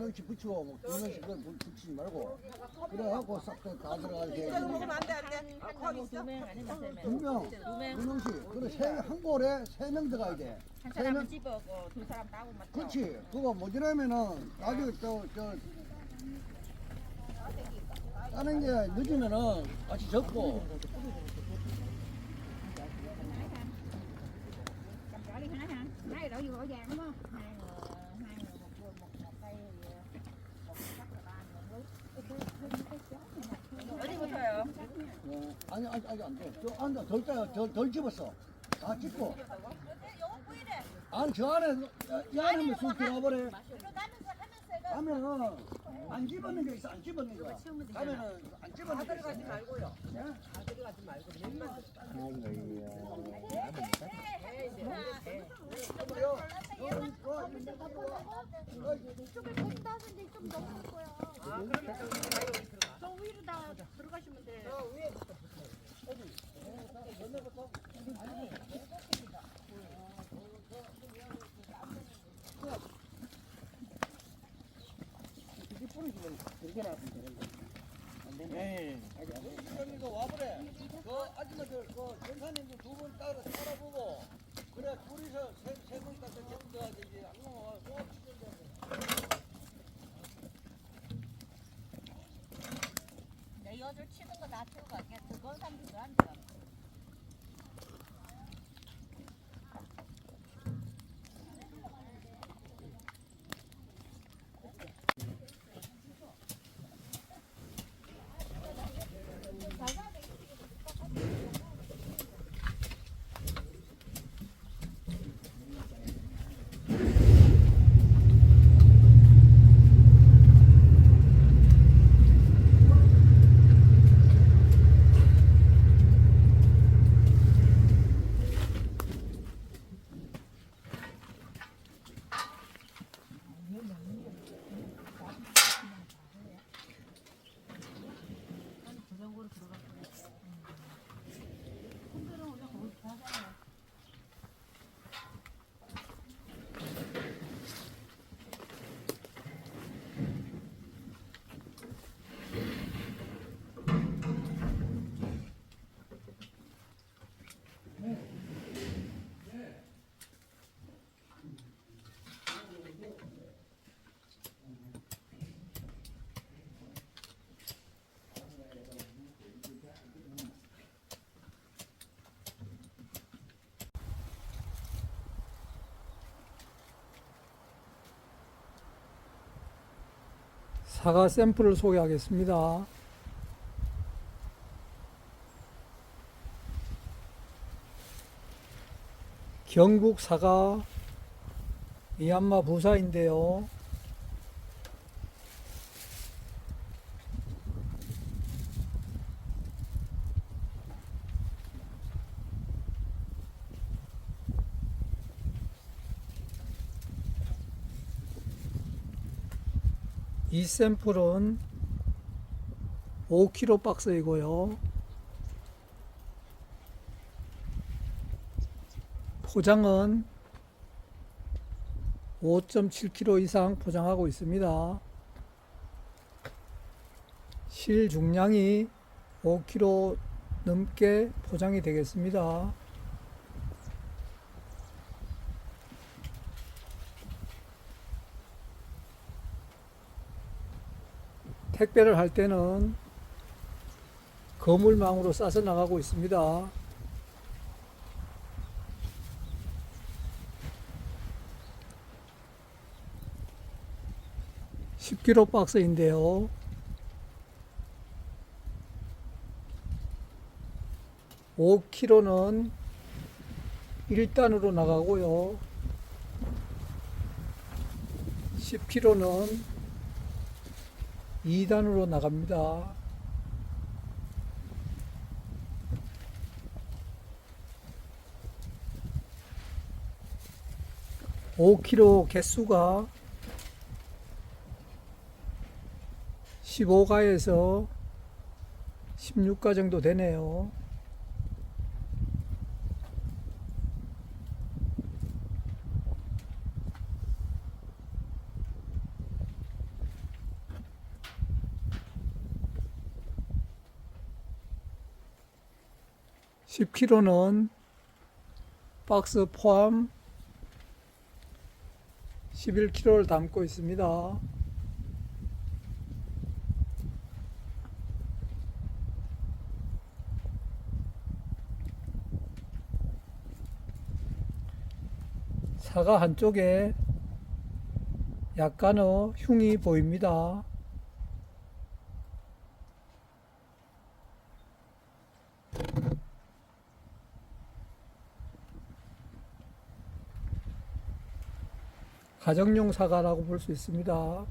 하나씩 붙이고 뭐 하나씩 그걸 부- 붙이지 말고 그래갖고 싹다 들어가게 이거 먹으면 안 돼, 안 돼. 아, 컵 있어? 두명 아니면 세 명. 두명 두 명씩 그래 세한 골에 세 명 들어가야 돼. 한. 사람은 집어고 두 사람 따고 맞죠? 그렇지. 그거 모자라면은 나중에 또저 따는 게 늦으면은 같이 Cầm trở đi hả hả? Hai đổ vô vàng đúng không? 아니 아직 아직 안 돼. 저 앉아 덜 짜요. 덜 집었어. 다 찍고. 아니 저 안에 이 안에 쑥 들어버려. 가면은 안 집었는 게 있어. 안 집었는 거. 가면은 안 집었는 게 있어. 가지 말고요. 예? 가지 말고 맨만 그래요. 여기 거 있는데 가져와. 이쪽에 돈 따는데 좀 넘을 거야. 아, 그러면 저기 가요 들어가. 저 위로 다 들어가시면 돼요. 네. 이거 와보래. 그 아줌마들 그 전사님들 두분 따라 따라보고 그래 둘이서 세세명 따서 접어야 되지. 안 나와. 또내 여줄 치는 거다 치고 갈게. 그건 삼십도 안 돼. 사과 샘플을 소개하겠습니다. 경북 사과 미얀마 부사인데요. 이 샘플은 5kg 박스이고요. 포장은 5.7kg 이상 포장하고 있습니다. 실 중량이 5kg 넘게 포장이 되겠습니다. 택배를 할 때는 거물망으로 싸서 나가고 있습니다. (10kg) 박스인데요. (5kg는) 1단으로 나가고요. (10kg는) 2단으로 나갑니다. 5kg 개수가 15가에서 16가 정도 되네요. 10kg는 박스 포함 11kg를 담고 있습니다. 사과 한쪽에 약간의 흉이 보입니다. 가정용 사과라고 볼 수 있습니다.